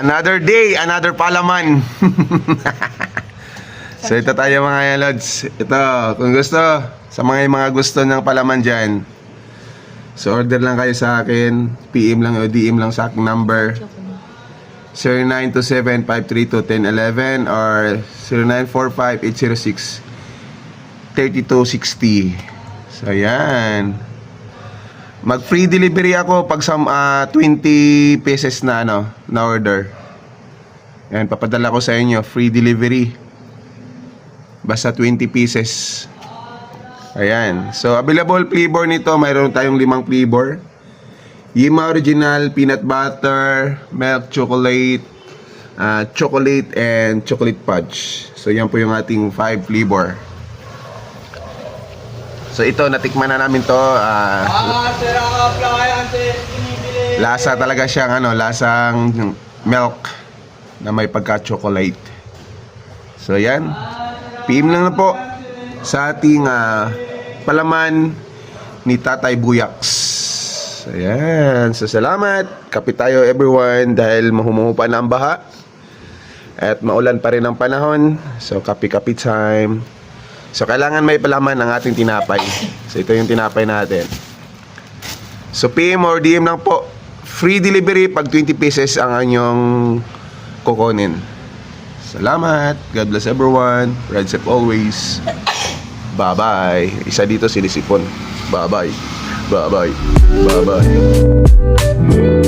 Another day, another palaman. so ito tayo mga Lods. Ito, kung gusto, sa mga mga gusto ng palaman dyan, so order lang kayo sa akin, PM lang o DM lang sa aking number. 0927-532-1011 or 0945-806-3260. So, yan. Mag free delivery ako pag sa ah, 20 pieces na ano, na order. Yan, papadala ko sa inyo free delivery. Basta 20 pieces. Ayan. So, available flavor nito, mayroon tayong limang flavor. Yima Original, Peanut Butter, Milk Chocolate, ah, Chocolate, and Chocolate Fudge. So, yan po yung ating 5 flavor. So, ito, natikman na namin to. Binibili. Lasa talaga siyang ano, lasang milk na may pagka-chocolate. So yan. PM lang na po sa ating ah, palaman ni Tatay Buyaks. So yan. So salamat. Kapit tayo everyone dahil mahumuhupa na ang baha. At maulan pa rin ang panahon. So kapi-kapi time. So kailangan may palaman ang ating tinapay. So ito yung tinapay natin. So PM or DM lang po. Free delivery pag 20 pieces ang anyong kukunin. Salamat. God bless everyone. Red Sip always. Bye-bye. Isa dito si Lisipon. Bye-bye. Bye-bye. Bye-bye.